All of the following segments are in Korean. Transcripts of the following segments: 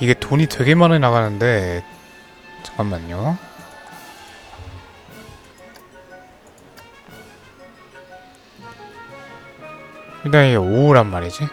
이게 돈이 되게 많이 나가는데 잠깐만요. 일단 이게 5란 말이지.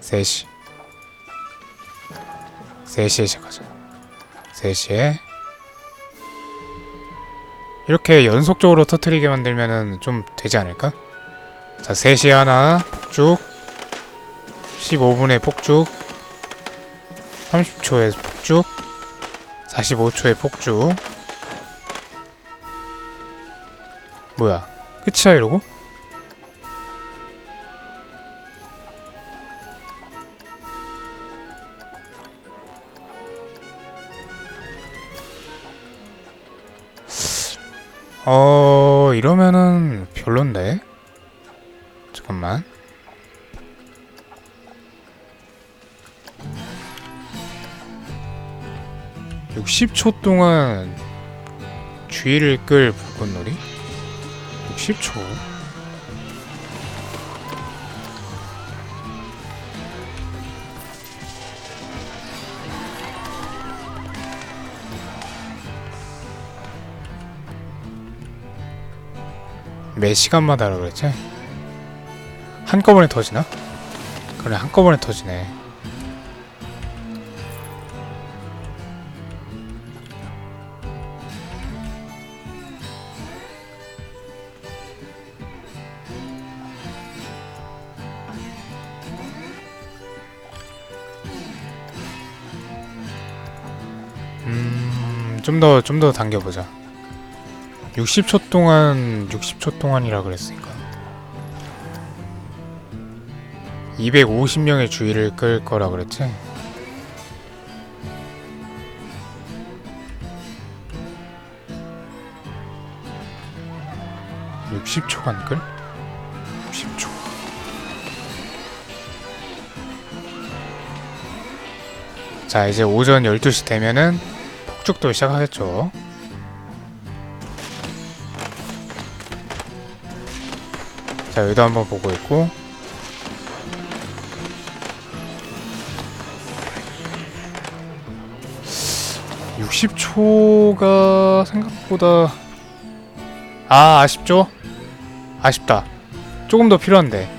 셋시. 셋시에 시작하자. 셋시에 이렇게 연속적으로 터트리게 만들면은 좀 되지 않을까? 자, 3시에 하나, 폭죽. 15분에 폭죽. 30초에 폭죽. 45초에 폭죽. 뭐야? 끝이야, 이러고? 어 이러면은 별론데? 잠깐만. (60초) 동안 주의를 끌 불꽃놀이? (60초) 매 시간마다라 그랬지? 한꺼번에 터지나? 그래 한꺼번에 터지네 음 좀 더 좀 더 당겨보자 60초 동안 60초 동안이라 그랬으니까 250명의 주의를 끌 거라 그랬지? (60초간) 끌? 60초 자 이제 오전 12시 되면은 폭죽도 시작하겠죠 자 여기도 한번 보고 있고. (60초가) 생각보다 아 아쉽죠? 아쉽다. 조금 더 필요한데.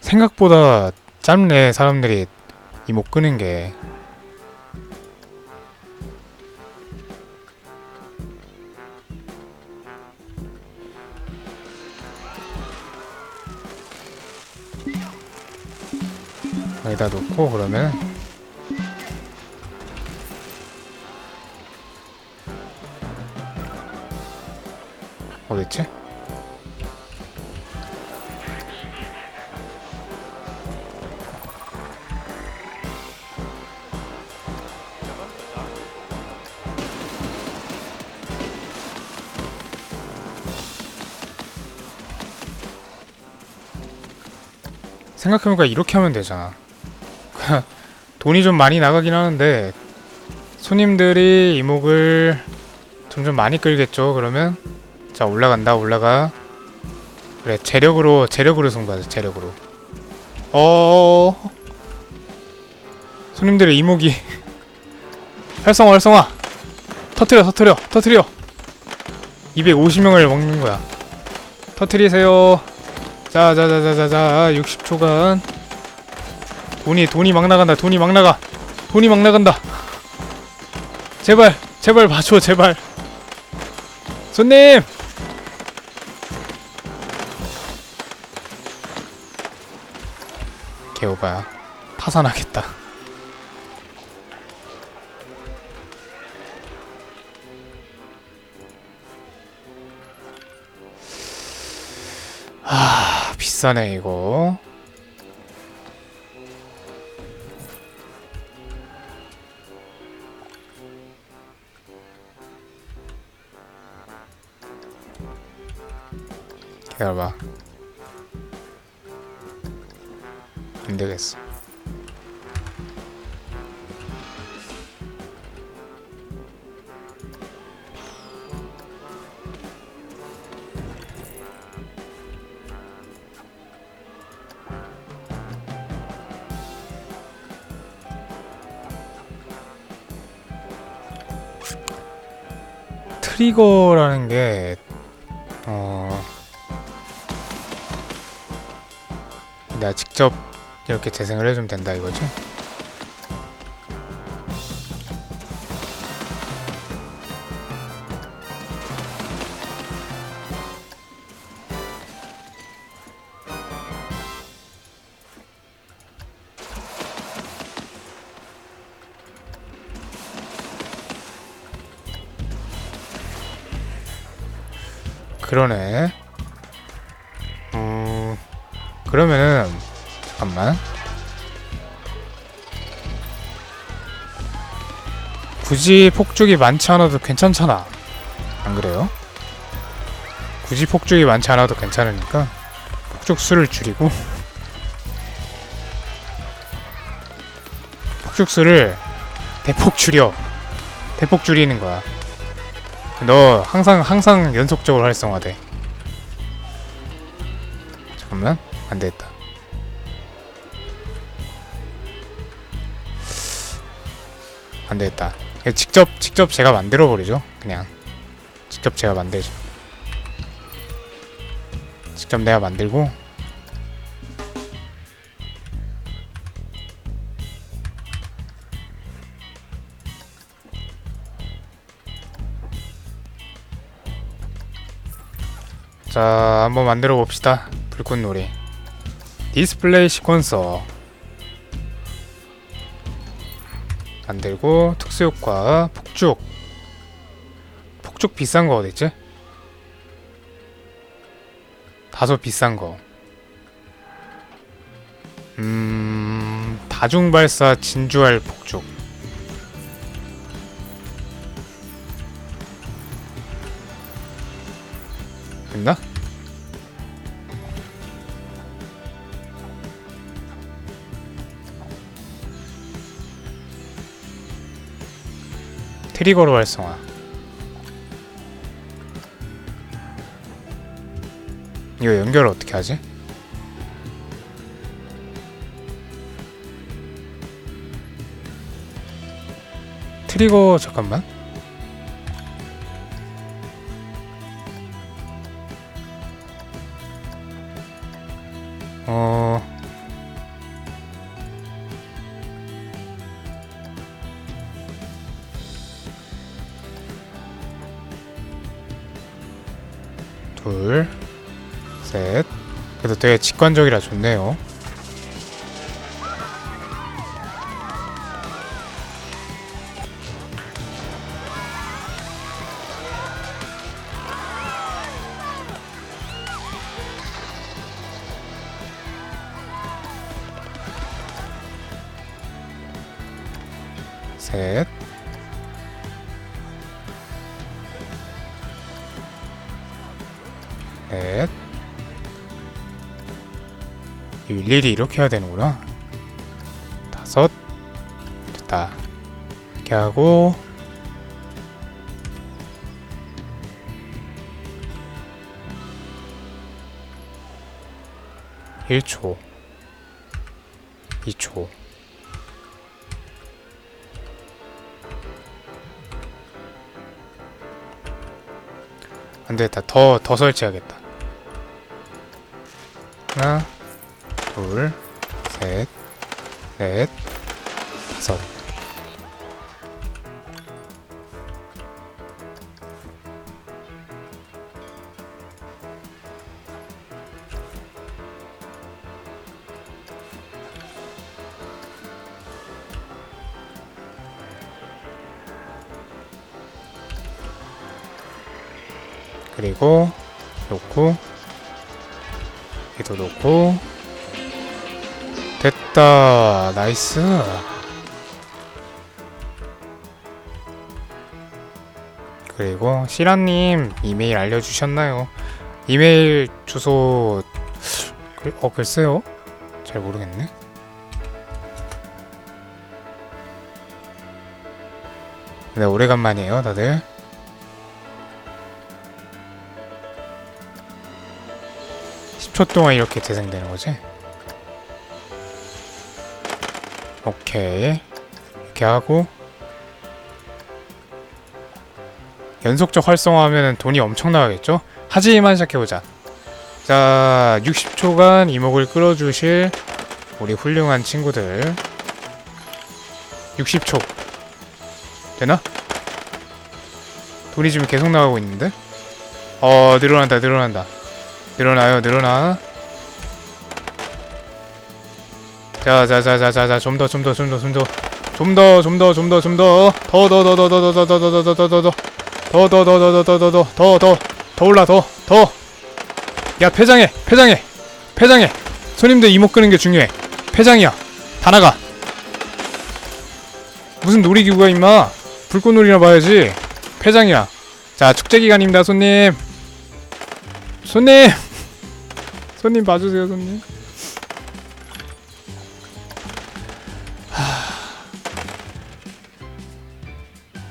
생각보다 짧네 사람들이 이목 끄는 게 여기다 놓고 그러면 어딨지? 생각해보니까 이렇게 하면 되잖아 돈이 좀 많이 나가긴 하는데 손님들이 이목을 점점 많이 끌겠죠 그러면? 자 올라간다 올라가. 그래 재력으로 재력으로 승부하자 재력으로. 어 손님들의 이목이 활성화 활성화. 터트려 터트려 터트려. 250명을 먹는 거야. 터트리세요. 자자자자자자 60초간 돈이 돈이 막 나간다 돈이 막 나가. 돈이 막 나간다. 제발 제발 봐줘 제발. 손님! 개오바야 파산하겠다. 아 비싸네 이거 기다려봐. 안되겠어. 트리거라는 게 내가 직접 이렇게 재생을 해주면 된다 이거지? 잠깐만. 굳이 폭죽이 많지 않아도 괜찮잖아. 안 그래요? 굳이 폭죽이 많지 않아도 괜찮으니까 폭죽 수를 줄이고 폭죽 수를 대폭 줄여. 대폭 줄이는 거야. 너 항상 항상 연속적으로 활성화돼. 잠깐만 안 되겠다. 안 되겠다. 직접 직접 제가 만들어 버리죠. 그냥 직접 제가 만들죠. 직접 내가 만들고 자 한번 만들어 봅시다. 불꽃놀이 디스플레이 시퀀서 만들고 특수효과 폭죽. 폭죽 비싼 거 어딨지? 다소 비싼 거. 음... 다중발사 진주알 폭죽 트리거로 활성화 이거 연결을 어떻게 하지? 트리거 잠깐만 되게 직관적이라 좋네요. 셋. 일일이 이렇게 해야 되는구나. 다섯. 됐다. 이렇게 하고. 일초. 이초. 안 되겠다. 더, 더 설치해야겠다. 하나, 둘, 셋, 넷, 다섯. 그리고 놓고 여기도 놓고 됐다. 나이스. 그리고 시라님 이메일 알려주셨나요? 이메일 주소 글- 어 글쎄요. 잘 모르겠네. 네 오래간만이에요 다들. 10초 동안 이렇게 재생되는 거지? 오케이 이렇게 하고 연속적 활성화하면 돈이 엄청 나가겠죠? 하지만 시작해보자. 자, 60초간 이목을 끌어주실 우리 훌륭한 친구들. 60초. 되나? 돈이 지금 계속 나가고 있는데? 어, 늘어난다, 늘어난다. 늘어나요, 늘어나. 자, 자, 자, 자, 자, 자, 좀 더, 좀 더, 좀 더, 좀 더. 좀 더, 좀 더, 좀 더, 좀 더. 더, 더, 더, 더, 더, 더, 더, 더, 더, 더, 더, 더, 더. 더, 더, 더, 더, 더, 더, 더, 더, 더, 더, 더 올라, 더, 더. 야, 폐장해, 폐장해, 폐장해. 손님들 이목 끄는 게 중요해. 폐장이야. 다 나가. 무슨 놀이기구가 임마. 불꽃놀이나 봐야지. 폐장이야. 자, 축제 기간입니다, 손님. 손님. 손님 봐주세요, 손님.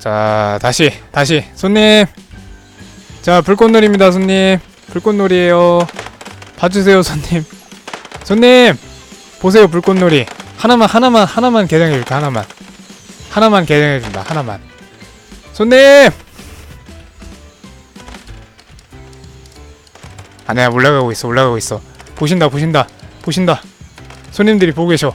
자, 다시, 다시, 손님. 자, 불꽃놀이입니다, 손님. 불꽃놀이에요. 봐주세요, 손님. 손님, 보세요, 불꽃놀이. 하나만, 하나만, 하나만 개장해줄게, 하나만. 하나만 개장해준다, 하나만. 손님! 아니야, 올라가고 있어, 올라가고 있어. 보신다, 보신다, 보신다. 손님들이 보고 계셔.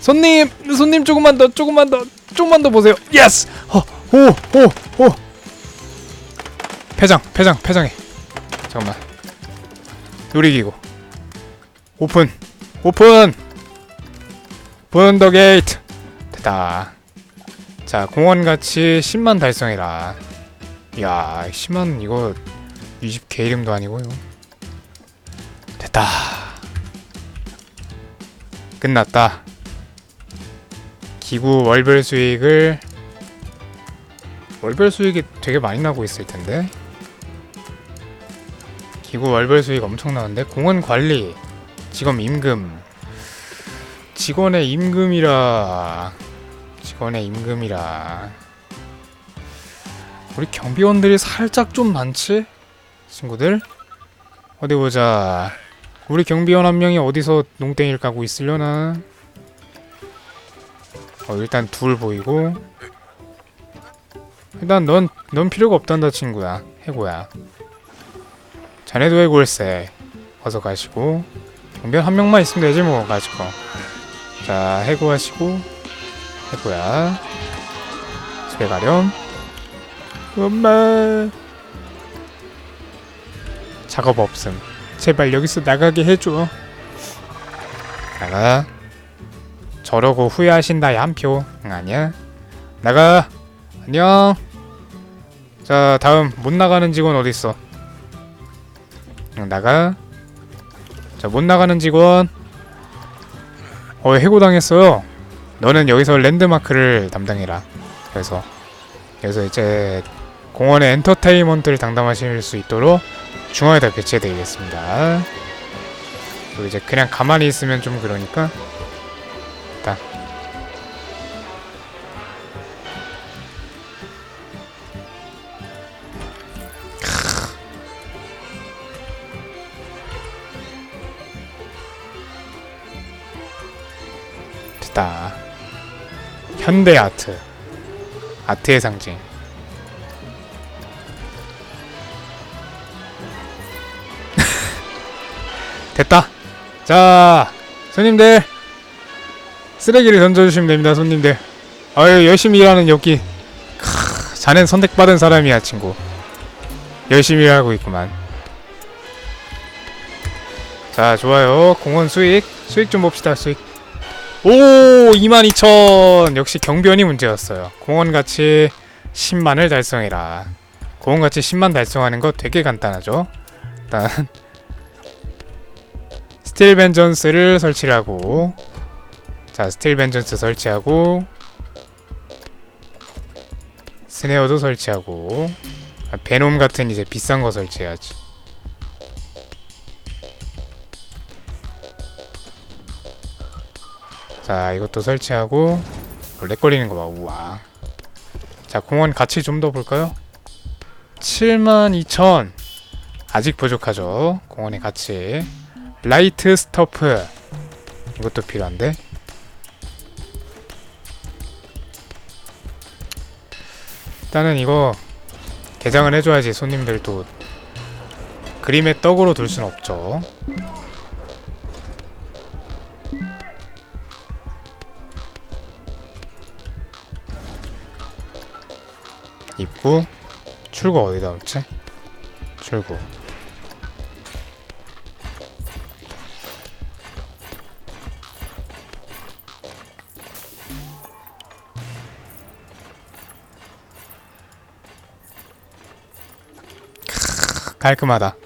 손님, 손님 조금만 더, 조금만 더, 조금만 더 보세요. 예스! 어, 오, 오, 오. 폐장, 폐장, 폐장해. 잠깐만. 놀이기구. 오픈, 오픈. 오픈 더 게이트. 됐다. 자, 공원 가치 10만 달성해라. 야, 10만 이거 20개 이름도 아니고요. 됐다. 끝났다. 기구 월별 수익을 월별 수익이 되게 많이 나고 있을 텐데. 기구 월별 수익 엄청 나는데 공원 관리, 직원 임금, 직원의 임금이라 직원의 임금이라. 우리 경비원들이 살짝 좀 많지? 친구들? 어디 보자. 우리 경비원 한 명이 어디서 농땡이를 까고 있으려나? 어 일단 둘 보이고 일단 넌, 넌 필요가 없단다 친구야. 해고야. 자네도 해골세. 어서 가시고. 경비원 한 명만 있으면 되지 뭐 가지고. 자 해고하시고. 해고야. 집에 가렴. 엄마. 작업 없음. 제발 여기서 나가게 해줘. 나가. 저러고 후회하신다 얌표. 응, 아니야. 나가. 안녕 자 다음. 못 나가는 직원 어딨어? 응, 나가. 자 못 나가는 직원. 어 해고당했어요? 너는 여기서 랜드마크를 담당해라. 그래서 그래서 이제 공원의 엔터테인먼트를 담당하실 수 있도록 중앙에다 배치해드리겠습니다. 그리고 이제 그냥 가만히 있으면 좀 그러니까 현대 아트. 아트의 상징. 됐다. 자 손님들. 쓰레기를 던져주시면 됩니다 손님들. 아유 열심히 일하는 여기. 크, 자넨 선택받은 사람이야 친구. 열심히 일하고 있구만. 자 좋아요. 공원 수익. 수익 좀 봅시다 수익 오 22,000 역시 경비원이 문제였어요. 공원 가치 10만을 달성해라. 공원 가치 10만 달성하는 거 되게 간단하죠? 일단 스틸 벤전스를 설치를 하고 자 스틸 벤전스 설치하고 스네어도 설치하고 아, 베놈 같은 이제 비싼 거 설치해야지 자 이것도 설치하고 렉거리는 거봐. 우와. 자 공원 가치 좀더 볼까요? 72,000 아직 부족하죠. 공원의 가치. 라이트 스토프. 이것도 필요한데. 일단은 이거 개장을 해줘야지 손님들도 그림의 떡으로 둘 순 없죠. 입구. 출구 어디다 놓지? 출구. 깔끔하다.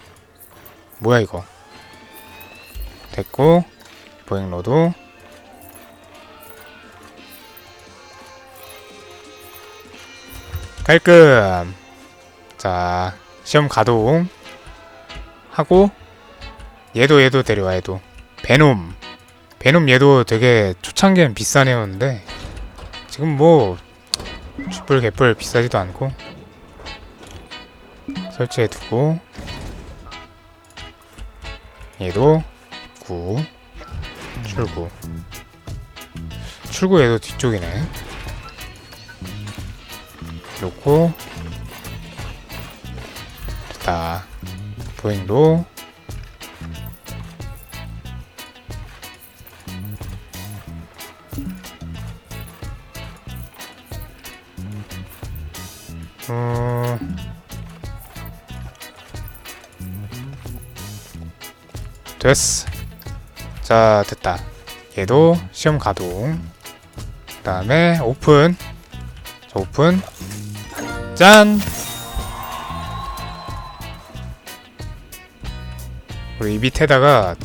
뭐야 이거? 됐고 보행로도 깔끔. 자 시험 가동 하고 얘도 얘도 데려와 얘도. 베놈. 베놈 얘도 되게 초창기엔 비싼 애였는데 지금 뭐 쥐뿔 개뿔 비싸지도 않고 설치해 두고 얘도 구. 출구. 출구 얘도 뒤쪽이네 놓고. 됐다. 보행로 음... 됐어 자 됐다. 얘도 시험 가동. 그 다음에 오픈. 자 오픈 짠. 우리 이 밑에다가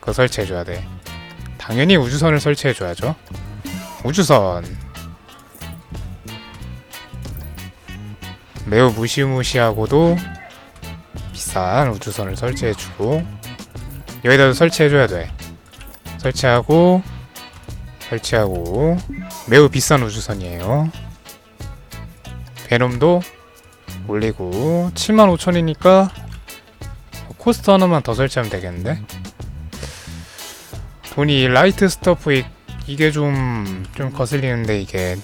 그거 설치해줘야 돼. 당연히 우주선을 설치해줘야죠. 우주선. 매우 무시무시하고도 비싼 우주선을 설치해주고 여기다도 설치해줘야 돼. 설치하고 설치하고. 매우 비싼 우주선이에요 베놈도 올리고 75,000이니까 코스트 하나만 더 설치하면 되겠는데? 돈이 라이트 스토프 이, 이게 좀, 좀 거슬리는데 이게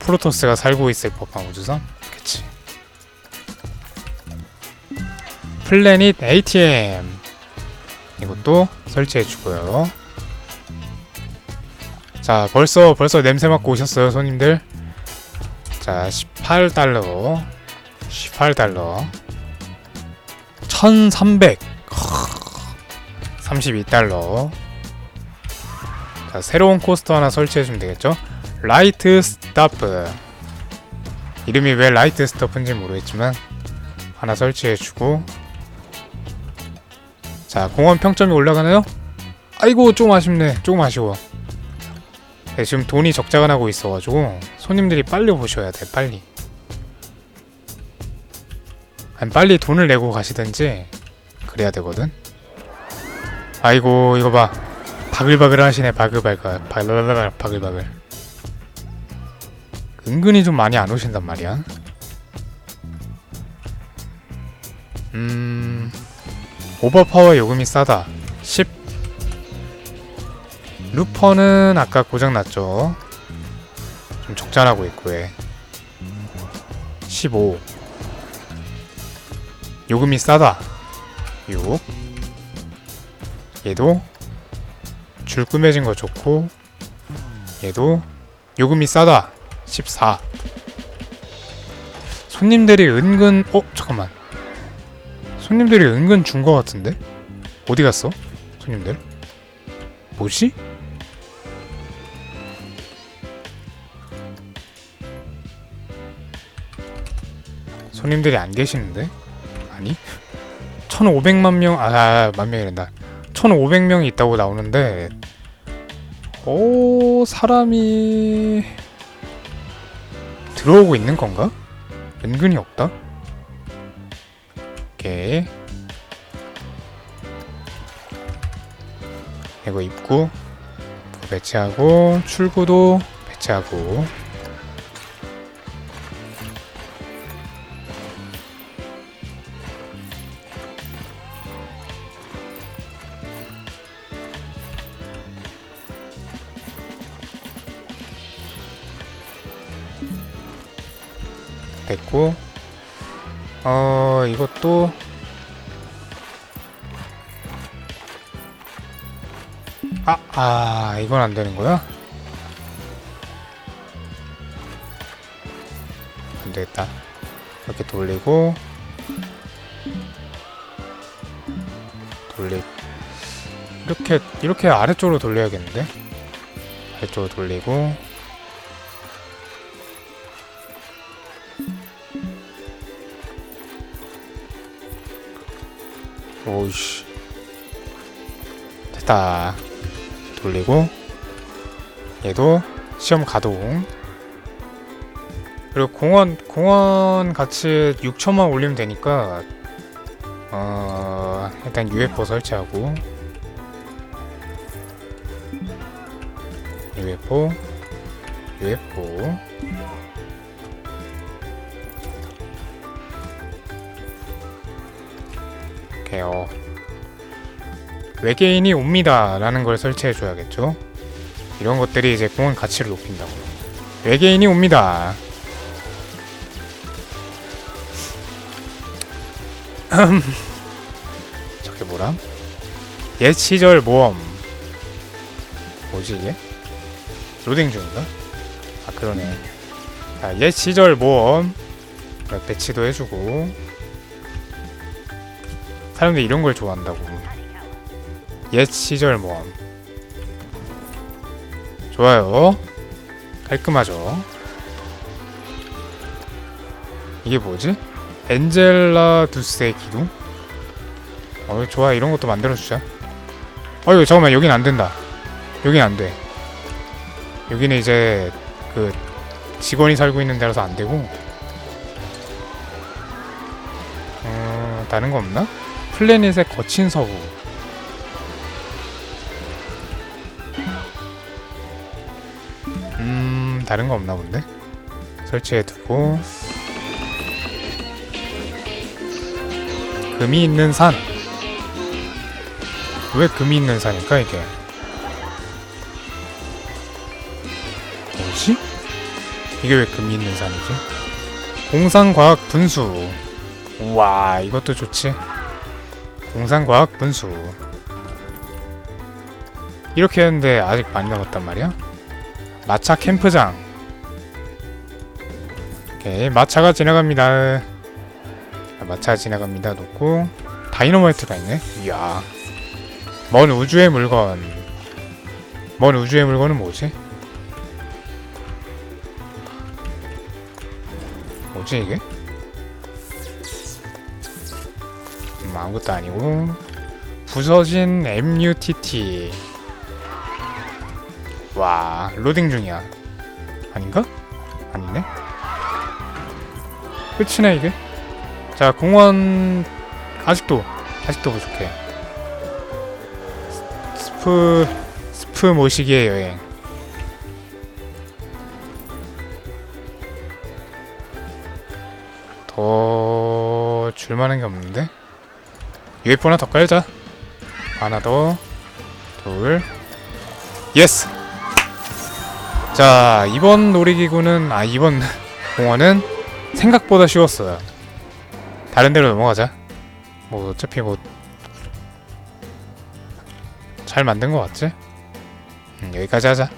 프로토스가 살고 있을 법한 우주선? 그치. 플래닛 ATM 이것도 설치해주고요. 자 벌써 벌써 냄새 맡고 오셨어요 손님들 자 18달러. 18달러. 1300 32달러. 자 새로운 코스터 하나 설치해주면 되겠죠? 라이트 스타프. 이름이 왜 라이트 스타프인지 모르겠지만 하나 설치해주고. 자 공원 평점이 올라가나요? 아이고 좀 아쉽네. 조금 아쉬워. 네, 지금 돈이 적자가 나고 있어가지고 손님들이 빨리 보셔야 돼 빨리. 아니, 빨리 돈을 내고 가시든지 그래야 되거든. 아이고 이거 봐. 바글바글 하시네 바글바글. 바글바글 바글바글. 은근히 좀 많이 안 오신단 말이야. 음 오버파워 요금이 싸다. 10 루퍼는 아까 고장났죠 좀 적자나고 있고 해. 15 요금이 싸다. 6 얘도 줄 꾸며진 거 좋고 얘도 요금이 싸다. 14 손님들이 은근 어 잠깐만. 손님들이 은근 준 거 같은데? 어디 갔어 손님들? 뭐지 손님들이 안 계시는데 아니 1500만 명, 아, 아, 만 명이란다. 1500명이 있다고 나오는데, 오, 사람이 들어오고 있는 건가? 은근히 없다. 오케이. 이거 입구 배치하고 출구도 배치하고 이것도 아, 아 이건 안 되는 거야? 안 되겠다. 이렇게 돌리고 돌리 이렇게 이렇게 아래쪽으로 돌려야겠는데 아래쪽으로 돌리고 오이씨. 됐다. 돌리고 얘도 시험 가동. 그리고 공원 공원 같이 6천만 올리면 되니까 어 일단 UFO 설치하고. UFO UFO 오케이요. 외계인이 옵니다 라는 걸 설치해 줘야겠죠? 이런 것들이 이제 공원 가치를 높인다고. 외계인이 옵니다. 저게 뭐람? 옛 시절 모험. 뭐지 이게? 로딩 중인가? 아 그러네. 자, 옛 시절 모험. 배치도 해주고 사람들이 이런 걸 좋아한다고. 옛 시절 모험. 좋아요. 깔끔하죠? 이게 뭐지? 엔젤라 두스의 기둥? 어 좋아. 이런 것도 만들어주자. 어이구 잠깐만. 여긴 안된다. 여긴 안돼. 여기는 이제 그 직원이 살고 있는 데라서 안되고. 음 다른 거 없나? 플래닛의 거친 서부 음 다른 거 없나 본데? 설치해두고 금이 있는 산. 왜 금이 있는 산일까 이게? 뭐지? 이게 왜 금이 있는 산이지? 공상과학 분수. 우와 이것도 좋지. 공상과학 분수. 이렇게 했는데 아직 많이 남았단 말이야? 마차 캠프장. 오케이 마차가 지나갑니다. 자, 마차 지나갑니다 놓고 다이너마이트가 있네 이야 먼 우주의 물건 먼 우주의 물건은 뭐지? 뭐지 이게? 아무것도 아니고. 부서진 MUTT 와 로딩 중이야. 아닌가? 아니네? 끝이네 이게? 자 공원 아직도 아직도 부족해. 스프 스프 모시기의 여행. 더 줄만한 게 없는데 UFO 하나 더 깔자 하나 더둘 예스 자 이번 놀이기구는 아 이번 공원은 생각보다 쉬웠어요 다른 데로 넘어가자. 뭐 어차피 뭐 잘 만든 것 같지? 음, 여기까지 하자.